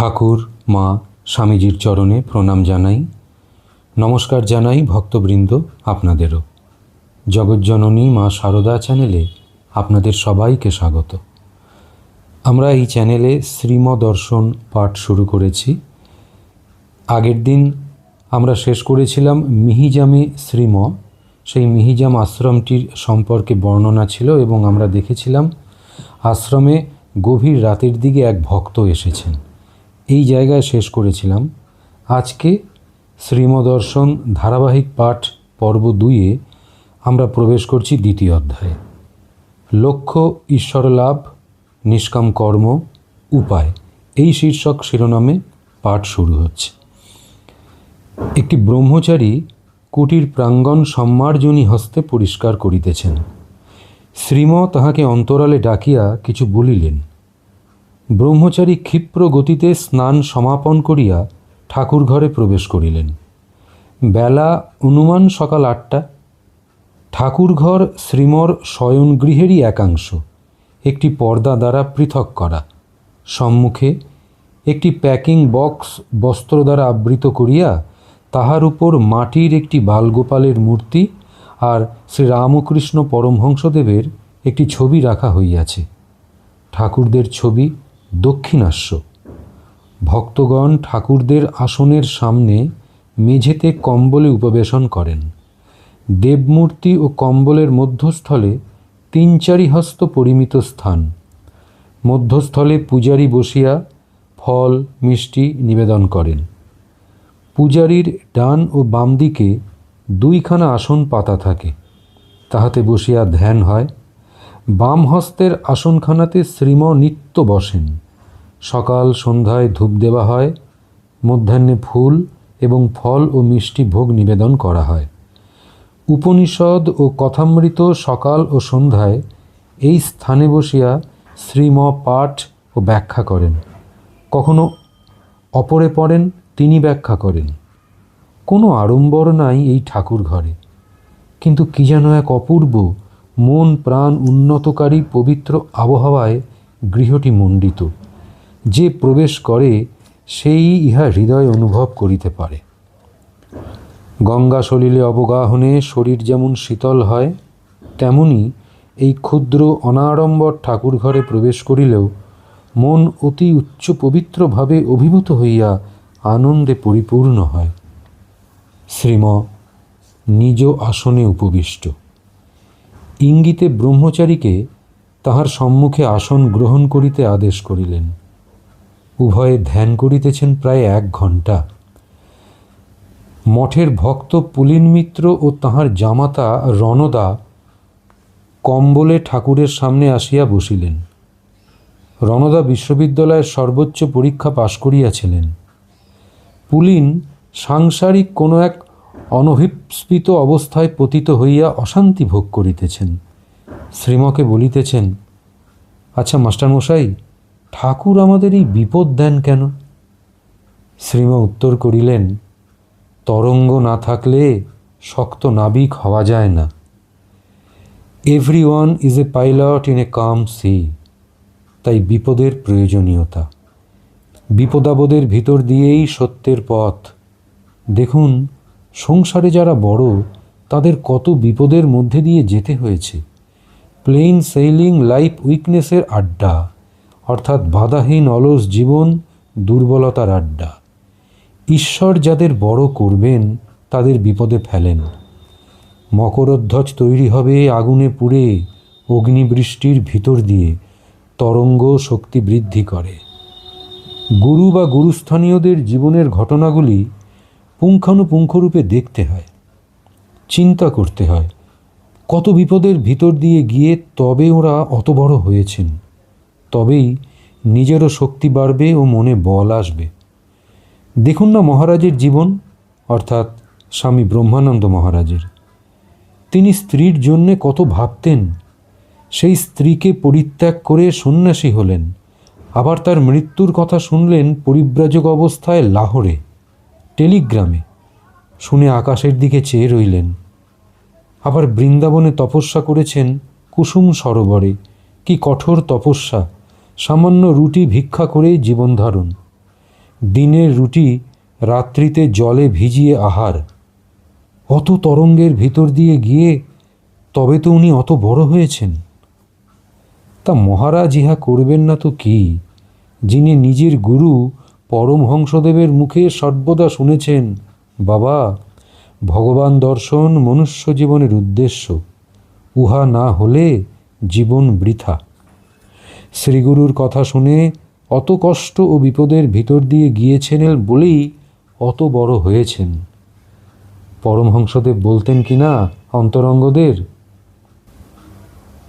ঠাকুর, মা, স্বামীজির চরণে প্রণাম জানাই। নমস্কার জানাই ভক্তবৃন্দ আপনাদেরও। জগজ্জননী মা সারদা চ্যানেলে আপনাদের সবাইকে স্বাগত। আমরা এই চ্যানেলে শ্রীম দর্শন পাঠ শুরু করেছি। আগের দিন আমরা শেষ করেছিলাম মিহিজামে শ্রীম। সেই মিহিজাম আশ্রমটির সম্পর্কে বর্ণনা ছিল এবং আমরা দেখেছিলাম আশ্রমে গভীর রাতের দিকে এক ভক্ত এসেছেন। এই জায়গায় শেষ করেছিলাম। আজকে শ্রীমদর্শন ধারাবাহিক পাঠ পর্ব দুইয়ে আমরা প্রবেশ করছি দ্বিতীয় অধ্যায়ে। লক্ষ্য, ঈশ্বর লাভ, নিষ্কাম কর্ম, উপায়। এই শীর্ষক শিরোনামে পাঠ শুরু হচ্ছে। একটি ব্রহ্মচারী কুটির প্রাঙ্গণ সম্মার্জনী হস্তে পরিষ্কার করিতেছেন। শ্রীম তাহাকে অন্তরালে ডাকিয়া কিছু বলিলেন। ব্রহ্মচারী ক্ষিপ্র গতিতে স্নান সমাপন করিয়া ঠাকুর ঘরে প্রবেশ করিলেন। বেলা অনুমান সকাল আটটা। ঠাকুরঘর শ্রীমর শয়নগৃহেরই একাংশ। একটি পর্দা দ্বারা পৃথক করা। সম্মুখে একটি প্যাকিং বক্স বস্ত্র দ্বারা আবৃত করিয়া তাহার উপর মাটির একটি বালগোপালের মূর্তি আর শ্রীরামকৃষ্ণ পরমহংসদেবের একটি ছবি রাখা হইয়াছে। ঠাকুরদের ছবি দক্ষিণাস্য ভক্তগণ ঠাকুরদের আসনের সামনে মেঝেতে কম্বলে উপবেশন করেন। দেবমূর্তি ও কম্বলের মধ্যস্থলে তিন চারি হস্ত পরিমিত স্থান। মধ্যস্থলে পূজারী বসিয়া ফল, মিষ্টি নিবেদন করেন। পূজারীর ডান ও বাম দিকে দুইখানা আসন পাতা থাকে। তাহাতে বসিয়া ধ্যান হয়। বাম হস্তের আসনখানাতে শ্রীম নিত্য বসেন। সকাল সন্ধ্যায় ধূপ দেওয়া হয়, মধ্যাহ্নে ফুল এবং ফল ও মিষ্টি ভোগ নিবেদন করা হয়। উপনিষদ ও কথামৃত সকাল ও সন্ধ্যায় এই স্থানে বসিয়া শ্রীম পাঠ ও ব্যাখ্যা করেন। কখনো অপরে পড়েন, তিনি ব্যাখ্যা করেন। কোনো আড়ম্বর নাই এই ঠাকুর ঘরে কিন্তু কি যেন এক অপূর্ব মন প্রাণ উন্নতকারী পবিত্র আবহাওয়ায় গৃহটি মণ্ডিত। যে প্রবেশ করে, সেই ইহা হৃদয় অনুভব করিতে পারে। গঙ্গা সলিলে অবগাহনে শরীর যেমন শীতল হয়, তেমনি এই ক্ষুদ্র অনাড়ম্বর ঠাকুর ঘরে প্রবেশ করিলেও মন অতি উচ্চ পবিত্রভাবে অভিভূত হইয়া আনন্দে পরিপূর্ণ হয়। শ্রীম, নিজ আসনে উপবিষ্ট। ইঙ্গিতে ব্রহ্মচারীকে তাহার সম্মুখে আসন গ্রহণ করিতে আদেশ করিলেন। উভয়ে ধ্যান করিতেছেন প্রায় এক ঘণ্টা। মঠের ভক্ত পুলিন মিত্র ও তাহার জামাতা রণদা কম্বলে ঠাকুরের সামনে আসিয়া বসিলেন। রণদা বিশ্ববিদ্যালয়ের সর্বোচ্চ পরীক্ষা পাশ করিয়াছিলেন। পুলিন সাংসারিক কোনো এক অনভিস্পিত অবস্থায় পতিত হইয়া অশান্তি ভোগ করিতেছেন। শ্রীমকে বলিতেছেন আচ্ছা মাস্টারমশাই, ঠাকুর আমাদের এই বিপদ দেন কেন? শ্রীমা উত্তর করিলেন, তরঙ্গ না থাকলে শক্ত নাবিক হওয়া যায় না। Every one is a pilot in a calm sea, তাই বিপদের প্রয়োজনীয়তা। বিপদাবদের ভিতর দিয়েই সত্যের পথ। দেখুন সংসারে যারা বড়, তাদের কত বিপদের মধ্যে দিয়ে যেতে হয়েছে। প্লেন সেইলিং লাইফ উইকনেসের আড্ডা, অর্থাৎ বাধাহীন অলস জীবন, দুর্বলতার আড্ডা। ঈশ্বর যাদের বড় করবেন, তাদের বিপদে ফেলেন। মকরধ্বজ তৈরি হবে আগুনে পুড়ে, অগ্নিবৃষ্টির ভিতর দিয়ে, তরঙ্গ শক্তি বৃদ্ধি করে। গুরু বা গুরুস্থানীয়দের জীবনের ঘটনাগুলি পুঙ্খানুপুঙ্খরূপে দেখতে হয়, চিন্তা করতে হয়, কত বিপদের ভিতর দিয়ে গিয়ে তবে ওরা অত বড় হয়েছেন, তবেই নিজেরও শক্তি বাড়বে ও মনে বল আসবে। দেখুন না মহারাজের জীবন, অর্থাৎ স্বামী ব্রহ্মানন্দ মহারাজের। তিনি স্ত্রীর জন্যে কত ভাবতেন, সেই স্ত্রীকে পরিত্যাগ করে সন্ন্যাসী হলেন, আবার তার মৃত্যুর কথা শুনলেন পরিব্রাজক অবস্থায় লাহোরে। টেলিগ্রামে শুনে আকাশের দিকে চেয়ে রইলেন। আবার বৃন্দাবনে তপস্যা করেছেন কুসুম সরোবরে। কি কঠোর তপস্যা, সামান্য রুটি ভিক্ষা করেই জীবন ধারণ। দিনের রুটি রাত্রিতে জলে ভিজিয়ে আহার। অত তরঙ্গের ভিতর দিয়ে গিয়ে তবে তো উনি অত বড় হয়েছেন। তা মহারাজ ইহা করবেন না তো কি? যিনি নিজের গুরু পরমহংসদেবের মুখে সর্বদা শুনেছেন, বাবা, ভগবান দর্শন মনুষ্য জীবনের উদ্দেশ্য, উহা না হলে জীবন বৃথা। শ্রীগুরুর কথা শুনে অত কষ্ট ও বিপদের ভিতর দিয়ে গিয়েছেন বলেই অত বড় হয়েছেন। পরমহংসদেব বলতেন কি না অন্তরঙ্গদের?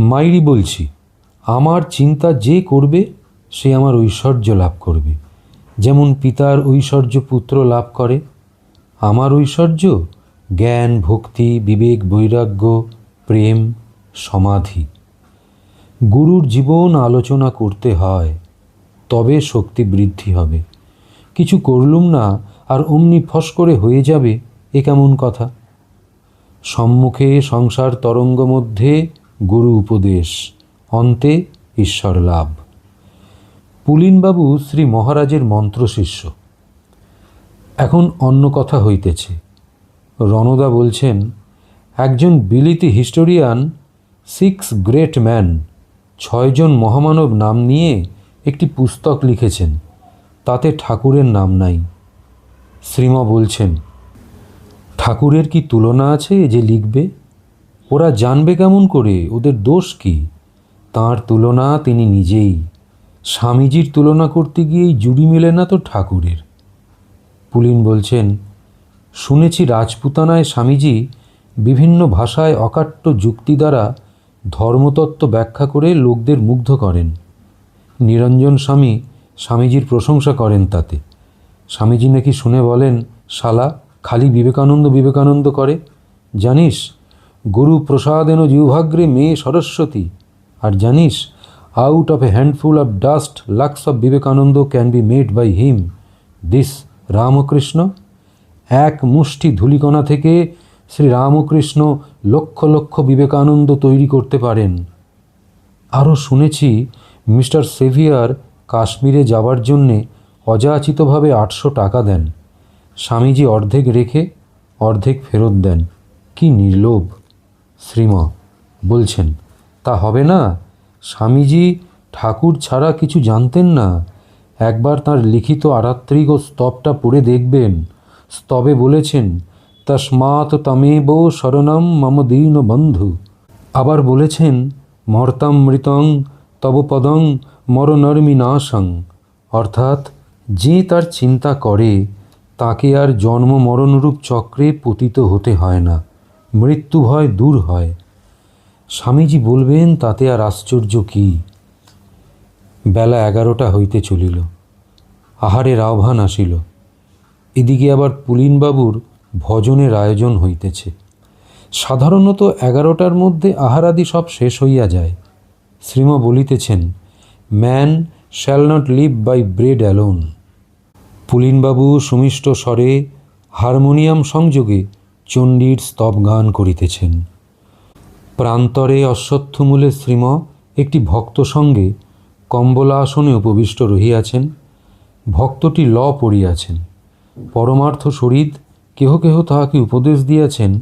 মাইরি বলছি, আমার চিন্তা যে করবে, সে আমার ঐশ্বর্য লাভ করবে। যেমন পিতার ঐশ্বর্য পুত্র লাভ করে, আমার ঐশ্বর্য জ্ঞান, ভক্তি, বিবেক, বৈরাগ্য, প্রেম, সমাধি। গুরুর জীবন আলোচনা করতে হয়, তবে শক্তি বৃদ্ধি হবে। কিছু করলুম না, আর অমনি ফস করে হয়ে যাবে, এ কেমন কথা? সম্মুখে সংসার তরঙ্গ মধ্যে গুরু উপদেশ, অন্তে ঈশ্বর লাভ। পুলিনবাবু শ্রী মহারাজের মন্ত্রশিষ্য। এখন অন্য কথা হইতেছে। রণদা বলছেন, একজন বিলিতি হিস্টোরিয়ান সিক্স গ্রেট ম্যান ছয়জন মহামানব নাম নিয়ে একটি পুস্তক লিখেছেন। তাতে ঠাকুরের নাম নাই। শ্রীমা বলছেন, ঠাকুরের কি তুলনা আছে যে লিখবে? ওরা জানবে কেমন করে? ওদের দোষ কি? তার তুলনা তিনি নিজেই। স্বামীজির তুলনা করতে গিয়েই জুড়ি মেলে না তো ঠাকুরের। পুলিন বলছেন, শুনেছি রাজপুতানায় স্বামীজি বিভিন্ন ভাষায় অকাট্য যুক্তি দ্বারা ধর্মতত্ত্ব ব্যাখ্যা করে লোকদের মুগ্ধ করেন। নিরঞ্জন স্বামী স্বামীজির প্রশংসা করেন তাতে। স্বামীজি নাকি শুনে বলেন, শালা, খালি বিবেকানন্দ বিবেকানন্দ করে। জানিস গুরু প্রসাদেন জিহ্বাগ্রে মেয়ে সরস্বতী। আর জানিস out of a handful of dust lakhs of Vivekananda can be made by him this Ramakrishna এক মুষ্টি ধূলিকণা থেকে শ্রী রামকৃষ্ণ লক্ষ লক্ষ বিবেকানন্দ তৈরি করতে পারেন আরও শুনেছি মিস্টার সেভিয়ার কাশ্মীরে যাবার জন্যে অযাচিতভাবে আটশো টাকা দেন। স্বামীজি অর্ধেক রেখে, অর্ধেক ফেরত দেন। কি নির্লোভ। শ্রীম বলছেন, তা হবে না? স্বামীজি ঠাকুর ছাড়া কিছু জানতেন না। একবার তার লিখিত আরাত্রিক ও স্তবটা পড়ে দেখবেন। স্তবে বলেছেন, তস্মাৎ তমেব শরণম মম দীন বন্ধু। আবার বলেছেন মর্তাম মৃতং তব পদং মরনর্মি নাশং অর্থাৎ, যে তার চিন্তা করে, তাকে আর জন্ম মরণরূপ চক্রে পতিত হতে হয় না। মৃত্যু ভয় দূর হয়। স্বামীজি বলবেন, তাতে আর আশ্চর্য কি? বেলা এগারোটা হইতে চলিল। আহারের আহ্বান আসিল। এদিকে আবার পুলিনবাবুর ভজনের আয়োজন হইতেছে। সাধারণত এগারোটার মধ্যে আহারাদি সব শেষ হইয়া যায়। শ্রীম বলিতেছেন, man shall not live by bread alone. পুলিনবাবু সুমিষ্ট স্বরে হারমোনিয়াম সংযোগে চণ্ডীর স্তব গান করিতেছেন। প্রান্তরে অশ্বত্থমূলে শ্রীম একটি ভক্ত সঙ্গে কম্বলা আসনে উপবিষ্ট রহিয়াছেন। ভক্তটি ল পড়িয়াছেন। পরমার্থ শরীর কেহ কেহ তাহাকে উপদেশ দিয়াছেন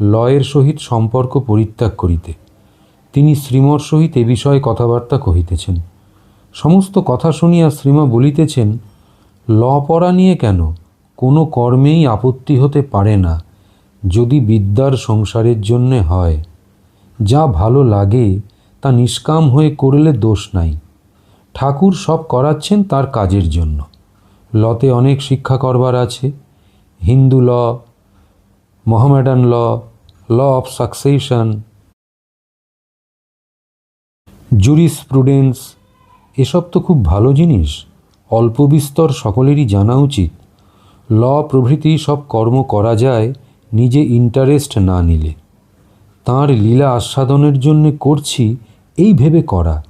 লয়ের সহিত সম্পর্ক পরিত্যাগ করিতে। তিনি শ্রীমর সহিত এ বিষয়ে কথাবার্তা কহিতেছেন। সমস্ত কথা শুনিয়া শ্রীমা বলিতেছেন, ল পড়া নিয়ে কেন? কোনো কর্মেই আপত্তি হতে পারে না। যদি বিদ্যার সংসারের জন্যে হয়। যা ভালো লাগে, তা নিষ্কাম হয়ে করলে দোষ নাই। ঠাকুর সব করাচ্ছেন তার কাজের জন্য। লতে অনেক শিক্ষা করবার আছে। Hindu law, Mohammedan law law of succession jurisprudence এসব তো খুব ভালো জিনিস। অল্প বিস্তর সকলেরই জানা উচিত। ল প্রভৃতি সব কর্ম করা যায়, নিজে ইন্টারেস্ট না নিলে। তাঁর লীলা আস্বাদনের জন্যে করছি এই ভেবে করা।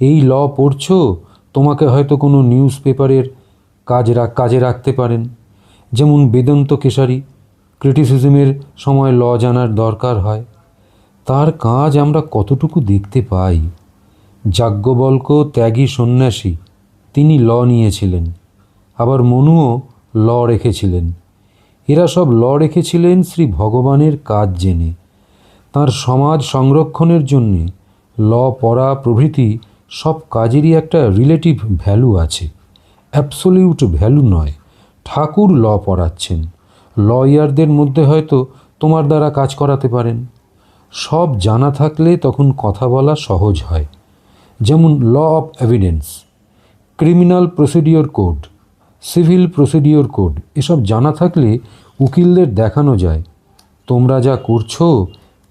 এই ল পড়ছো, তোমাকে হয়তো কোনো নিউজ পেপারের কাজ কাজে রাখতে পারেন। যেমন বেদন্ত কেশারি, ক্রিটিসিজমের সময় ল জানার দরকার হয়। তার কাজ আমরা কতটুকু দেখতে পাই? যাজ্ঞবল্ক ত্যাগী সন্ন্যাসী, তিনি ল নিয়েছিলেন। আবার মনুও ল রেখেছিলেন। এরা সব ল রেখেছিলেন শ্রী ভগবানের কাজ জেনে। তার সমাজ সংরক্ষণের জন্যে ল, পড়া, প্রভৃতি সব কাজেরই একটা রিলেটিভ ভ্যালু আছে। অ্যাবসোলিউট ভ্যালু নয়। ঠাকুর ল পড়াচ্ছেন। লয়ারদের মধ্যে হয়তো তোমার দ্বারা কাজ করাতে পারেন। সব জানা থাকলে তখন কথা বলা সহজ হয়। যেমন law of evidence, criminal procedure code, civil procedure code, এসব জানা থাকলে উকিলদের দেখানো যায়। তোমরা যা করছ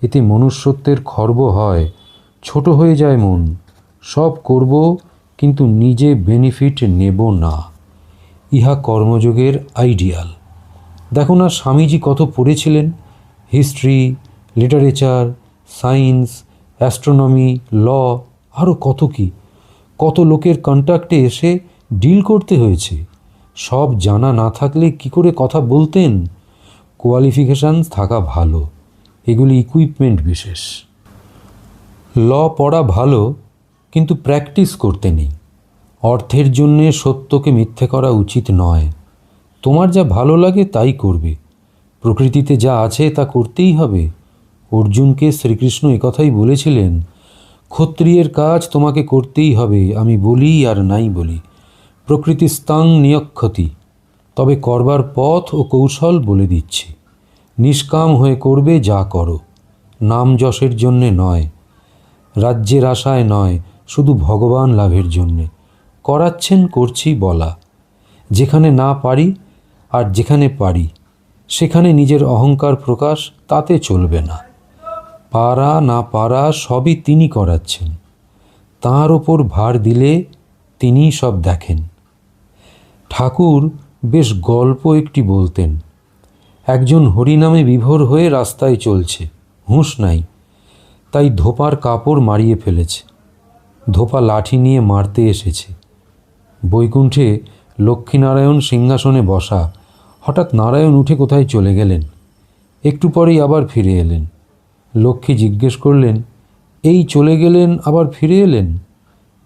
এতে মনুষ্যত্বের খর্ব হয়। ছোট হয়ে যায় মন। সব করব, কিন্তু নিজে বেনিফিট নেব না। ইহা কর্মযোগের আইডিয়াল দেখো না স্বামীজি কত পড়েছিলেন? History literature science astronomy law আরও কত কি? কত লোকের কন্ট্যাক্টে এসে ডিল করতে হয়েছে। সব জানা না থাকলে কি করে কথা বলতেন? কোয়ালিফিকেশানস থাকা ভালো। এগুলি ইকুইপমেন্ট বিশেষ। ল পড়া ভালো, কিন্তু প্র্যাকটিস করতে নেই। অর্থের জন্যে সত্যকে মিথ্যে করা উচিত নয়। তোমার যা ভালো লাগে তাই করবে। প্রকৃতিতে যা আছে তা করতেই হবে। অর্জুনকে শ্রীকৃষ্ণ একথাই বলেছিলেন, ক্ষত্রিয়ের কাজ তোমাকে করতেই হবে, আমি বলি আর নাই বলি। প্রকৃতি স্তাং নিয়ক্ষতি। তবে করবার পথ ও কৌশল বলে দিচ্ছি। নিষ্কাম হয়ে করবে যা করো। নাম যশের জন্যে নয়, রাজ্যের আশায় নয়, শুধু ভগবান লাভের জন্যে। করাচ্ছেন করছি বলা। যেখানে না পারি আর যেখানে পারি, সেখানে নিজের অহংকার প্রকাশ তাতে চলবে না। পারা না পারা সবই তিনি করাচ্ছেন। তাঁর ওপর ভার দিলে তিনিই সব দেখেন। ঠাকুর বেশ গল্প একটি বলতেন। একজন হরিনামে বিভোর হয়ে রাস্তায় চলছে। হুঁশ নাই। তাই ধোপার কাপড় মারিয়ে ফেলেছে। ধোপা লাঠি নিয়ে মারতে এসেছে। বৈকুণ্ঠে লক্ষ্মীনারায়ণ সিংহাসনে বসা। হঠাৎ নারায়ণ উঠে কোথায় চলে গেলেন? একটু পরেই আবার ফিরে এলেন। লক্ষ্মী জিজ্ঞেস করলেন, এই চলে গেলেন, আবার ফিরে এলেন?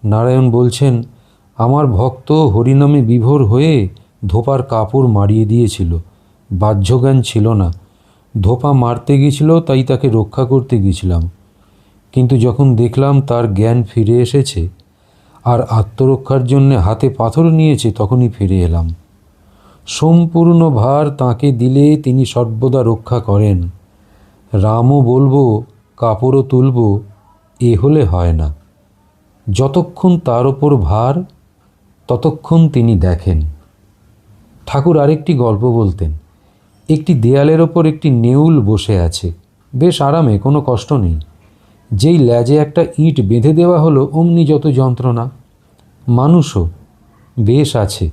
নারায়ণ বলছেন, আমার ভক্ত হরিনামে বিভোর হয়ে ধোপার কাপড় মারিয়ে দিয়েছিল। বাহ্যজ্ঞান ছিল না। ধোপা মারতে গিয়েছিল, তাই তাকে রক্ষা করতে গিয়েছিলাম। কিন্তু যখন দেখলাম তার জ্ঞান ফিরে এসেছে আর আত্মরক্ষার জন্য হাতে পাথর নিয়েছে, তখনই ফিরে এলাম। সম্পূর্ণ ভার তাকে দিলে তিনি সর্বদা রক্ষা করেন। রামও বলব, কাপড়ও তুলব, এ হলে হয় না। যতক্ষণ তার ওপর ভার, ততক্ষণ তিনি দেখেন। ঠাকুর আরেকটি গল্প বলতেন। একটি দেয়ালের ওপর একটি নেউল বসে আছে। বেশ আরামে, কোনো কষ্ট নেই। যেই ল্যাজে একটা ইট বেঁধে দেওয়া হলো, অমনি যত যন্ত্রণা। মানুষও বেশ আছে,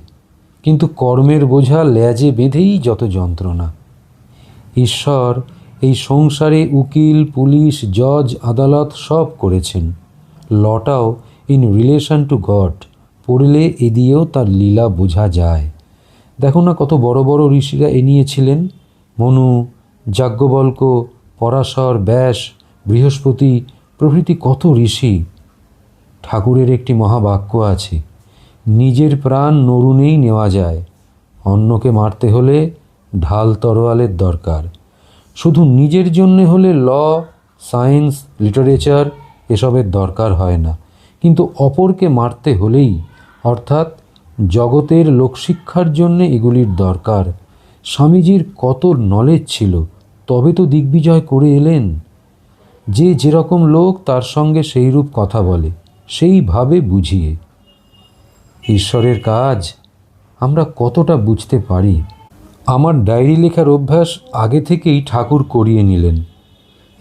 কিন্তু কর্মের বোঝা ল্যাজে বেঁধেই যত যন্ত্রণা। ঈশ্বর এই সংসারে উকিল, পুলিশ, জজ, আদালত সব করেছেন। লটাও ইন রিলেশন টু গড পড়লে এ দিয়েও তার লীলা বোঝা যায়। দেখো না কত বড় বড় ঋষিরা এ নিয়েছিলেন মনু, যাজ্ঞবল্ক, পরাশর, ব্যাস, বৃহস্পতি, প্রভৃতি কত ঋষি। ঠাকুরের একটি মহাবাক্য আছে, নিজের প্রাণ নরুনেই নেওয়া যায়, অন্যকে মারতে হলে ঢাল তরোয়ালের দরকার। শুধু নিজের জন্যে হলে ল, সায়েন্স, লিটারেচার এসবের দরকার হয় না, কিন্তু অপরকে মারতে হলেই, অর্থাৎ জগতের লোকশিক্ষার জন্য এগুলির দরকার। স্বামীজির কত নলেজ ছিল, তবে তো দিগ্বিজয় করে এলেন। যে যেরকম লোক, তার সঙ্গে সেইরূপ কথা বলে, সেইভাবে বুঝিয়ে। ঈশ্বরের কাজ, আমরা কতটা বুঝতে পারি? আমার ডায়েরি লেখার অভ্যাস আগে থেকেই ঠাকুর করিয়ে নিলেন।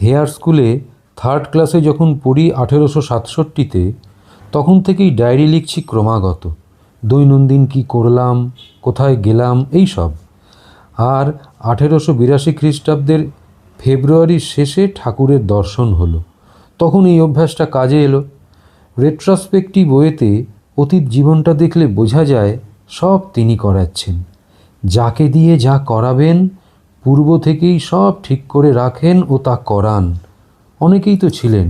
হেয়ার স্কুলে থার্ড ক্লাসে যখন পড়ি আঠেরোশো সাতষট্টিতে, তখন থেকেই ডায়েরি লিখছি ক্রমাগত। দৈনন্দিন কি করলাম, কোথায় গেলাম, এই সব। আর আঠেরোশো বিরাশি খ্রিস্টাব্দের ফেব্রুয়ারির শেষে ঠাকুরের দর্শন হলো। তখন এই অভ্যাসটা কাজে এলো। রেট্রসপেক্টিভ ওয়েতে অতীত জীবনটা দেখলে বোঝা যায়, সব তিনি করাচ্ছেন। যাকে দিয়ে যা করাবেন, পূর্ব থেকেই সব ঠিক করে রাখেন ও তা করান। অনেকেই তো ছিলেন,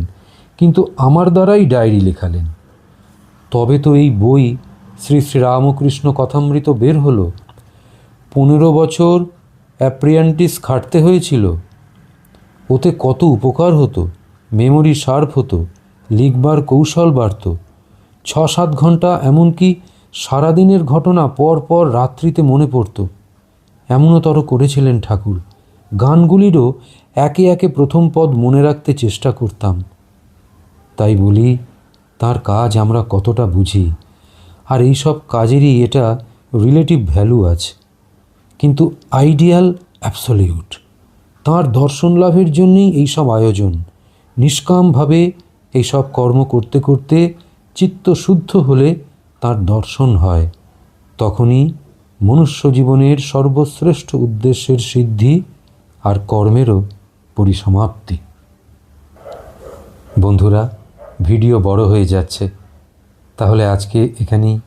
কিন্তু আমার দ্বারাই ডায়েরি লেখালেন। তবে তো এই বই শ্রী শ্রীরামকৃষ্ণ কথামৃত বের হলো। পনেরো বছর অ্যাপ্রিয়ান্টিস খাটতে হয়েছিল। ওতে কত উপকার হতো, মেমোরি শার্প হতো, লিখবার কৌশল বাড়ত। ছ সাত ঘণ্টা এমনকি সারাদিনের ঘটনা পর পর রাত্রিতে মনে পড়ত। এমনতর করেছিলেন ঠাকুর। গানগুলিরও একে একে প্রথম পদ মনে রাখতে চেষ্টা করতাম। তাই বলি, তার কাজ আমরা কতটা বুঝি। আর এই সব কাজেরই এটা রিলেটিভ ভ্যালু আছে। কিন্তু আইডিয়াল অ্যাবসলিউট তাঁর দর্শন লাভের জন্যই এই সব আয়োজন। নিষ্কামভাবে এইসব কর্ম করতে করতে চিত্ত শুদ্ধ হলে তার দর্শন হয়। তখনই মনুষ্য জীবনের সর্বশ্রেষ্ঠ উদ্দেশ্যের সিদ্ধি আর কর্মেরও পরিসমাপ্তি। বন্ধুরা, ভিডিও বড় হয়ে যাচ্ছে। তাহলে আজকে এখানেই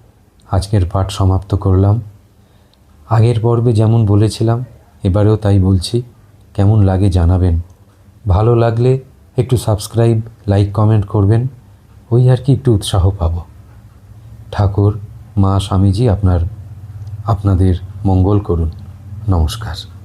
আজকের পাঠ সমাপ্ত করলাম। আগের পর্বে যেমন বলেছিলাম, এবারেও তাই বলছি, কেমন লাগে জানাবেন। ভালো লাগলে একটু সাবস্ক্রাইব, লাইক, কমেন্ট করবেন, ওই আর কি একটু উৎসাহ পাব। ঠাকুর, মা, স্বামীজি আপনার, আপনাদের মঙ্গল করুন। নমস্কার।